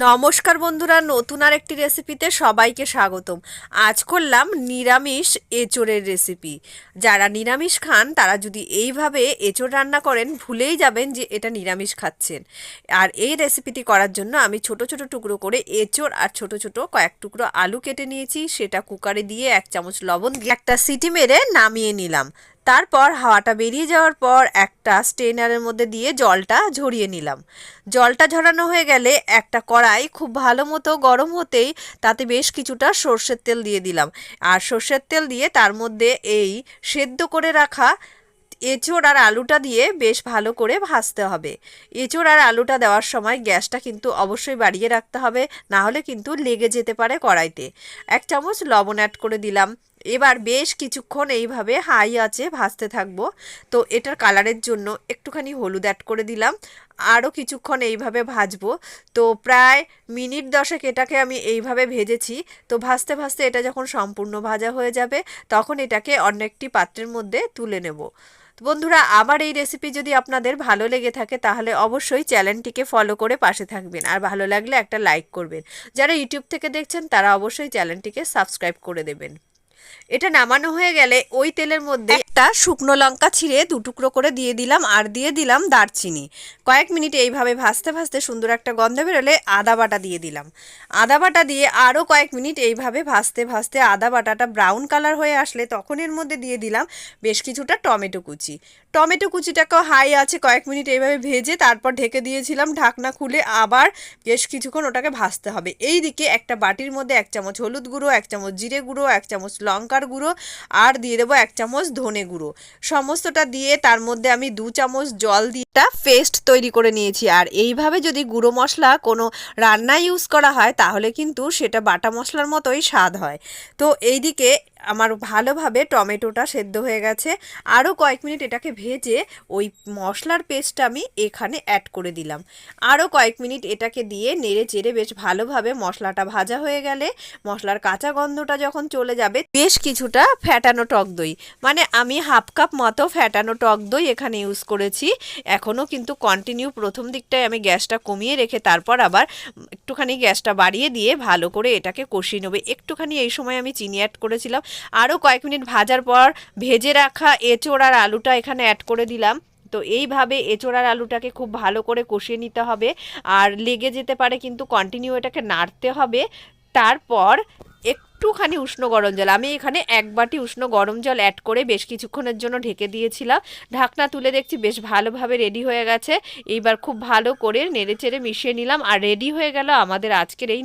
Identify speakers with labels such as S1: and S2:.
S1: নমস্কার বন্ধুরা, নতুন আর একটি রেসিপিতে সবাইকে স্বাগতম। আজ করলাম নিরামিষ এঁচোড়ের রেসিপি। যারা নিরামিষ খান, তারা যদি এইভাবে এঁচোড় রান্না করেন, ভুলেই যাবেন যে এটা নিরামিষ খাচ্ছেন। আর এই রেসিপিটি করার জন্য আমি ছোট ছোট টুকরো করে এঁচোড় আর ছোট ছোট কয়েক টুকরো আলু কেটে নিয়েছি। সেটা কুকারে দিয়ে এক চামচ লবণ দিয়ে একটা সিটি মেরে নামিয়ে নিলাম। তারপর হাওয়াটা বেরিয়ে যাওয়ার পর একটা স্টেনারের মধ্যে দিয়ে জলটা ঝরিয়ে নিলাম। জলটা ঝরানো হয়ে গেলে একটা কড়াই খুব ভালো মতো গরম হতেই তাতে বেশ কিছুটা সর্ষের তেল দিয়ে দিলাম। আর সর্ষের তেল দিয়ে তার মধ্যে এই সেদ্ধ করে রাখা এঁচোড় আর আলুটা দিয়ে বেশ ভালো করে ভাজতে হবে। এঁচোড় আর আলুটা দেওয়ার সময় গ্যাসটা কিন্তু অবশ্যই বাড়িয়ে রাখতে হবে, না হলে কিন্তু লেগে যেতে পারে কড়াইতে। এক চামচ লবণ অ্যাড করে দিলাম। এবার বেশ কিছুক্ষণ এইভাবে হাই আছে ভাজতে থাকব। তো এটার কালারের জন্য একটুখানি হলুদ অ্যাড করে দিলাম। আরও কিছুক্ষণ এইভাবে ভাজবো। তো প্রায় মিনিট দশেক এটাকে আমি এইভাবে ভেজেছি। তো ভাজতে ভাজতে এটা যখন সম্পূর্ণ ভাজা হয়ে যাবে, তখন এটাকে অন্য একটি পাত্রের মধ্যে তুলে নেব। বন্ধুরা, আমার এই রেসিপি যদি আপনাদের ভালো লেগে থাকে, তাহলে অবশ্যই চ্যানেলটিকে ফলো করে পাশে থাকবেন। আর ভালো লাগলে একটা লাইক করবেন। যারা ইউটিউব থেকে দেখছেন, তারা অবশ্যই চ্যানেলটিকে সাবস্ক্রাইব করে দেবেন। এটা নামানো হয়ে গেলে ওই তেলের মধ্যে একটা শুকনো লঙ্কা ছিঁড়ে দু টুকরো করে দিয়ে দিলাম আর দিয়ে দিলাম দারচিনি। কয়েক মিনিট এইভাবে ভাজতে ভাজতে সুন্দর একটা গন্ধ বেরোলে আদা বাটা দিয়ে দিলাম। আদা বাটা দিয়ে আরও কয়েক মিনিট এইভাবে ভাজতে ভাজতে আদা বাটাটা ব্রাউন কালার হয়ে আসলে তখন এর মধ্যে দিয়ে দিলাম বেশ কিছুটা টমেটো কুচি। টমেটো কুচিটাকেও হাই আছে কয়েক মিনিট এইভাবে ভেজে তারপর ঢেকে দিয়েছিলাম ঢাকনা খুলে আবার বেশ কিছুক্ষণ ওটাকে ভাজতে হবে। এই দিকে একটা বাটির মধ্যে এক চামচ হলুদ গুঁড়ো, এক চামচ জিরে গুঁড়ো, এক চামচ লঙ্কার গুঁড়ো আর দিয়ে দেবো এক চামচ ধনে গুঁড়ো। সমস্তটা দিয়ে তার মধ্যে আমি দু চামচ জল দিয়ে একটা পেস্ট তৈরি করে নিয়েছি। আর এইভাবে যদি গুঁড়ো মশলা কোনো রান্না ইউজ করা হয়, তাহলে কিন্তু সেটা বাটা মশলার মতোই স্বাদ হয়। তো এইদিকে আমার ভালোভাবে টমেটোটা সেদ্ধ হয়ে গেছে। আরও কয়েক মিনিট এটাকে ভেজে ওই মশলার পেস্টটা আমি এখানে অ্যাড করে দিলাম। আরও কয়েক মিনিট এটাকে দিয়ে নেড়ে চেড়ে বেশ ভালোভাবে মশলাটা ভাজা হয়ে গেলে মশলার কাঁচা গন্ধটা যখন চলে যাবে, বেশ কিছুটা ফ্যাটানো টক দই। মানে আমি হাফ কাপ মতো ফ্যাটানো টক দই এখানে ইউজ করেছি। এখনও কিন্তু কন্টিনিউ প্রথম দিকটায় আমি গ্যাসটা কমিয়ে রেখে তারপর আবার একটুখানি গ্যাসটা বাড়িয়ে দিয়ে ভালো করে এটাকে কষিয়ে নেবে। একটুখানি এই সময় আমি চিনি অ্যাড করেছিলাম। আরও কয়েক মিনিট ভাজার পর ভেজে রাখা এঁচোড় আর আলুটা এখানে অ্যাড করে দিলাম। তো এইভাবে এঁচোড়ার আলুটাকে খুব ভালো করে কষিয়ে নিতে হবে। আর লেগে যেতে পারে কিন্তু কন্টিনিউ এটাকে নাড়তে হবে। তারপর একটুখানি উষ্ণ গরম জল। আমি এখানে এক বাটি উষ্ণ গরম জল অ্যাড করে বেশ কিছুক্ষণের জন্য ঢেকে দিয়েছিলাম। ঢাকনা তুলে দেখছি বেশ ভালোভাবে রেডি হয়ে গেছে। এইবার খুব ভালো করে নেড়ে চেড়ে মিশিয়ে নিলাম। আর রেডি হয়ে গেল আমাদের আজকের এই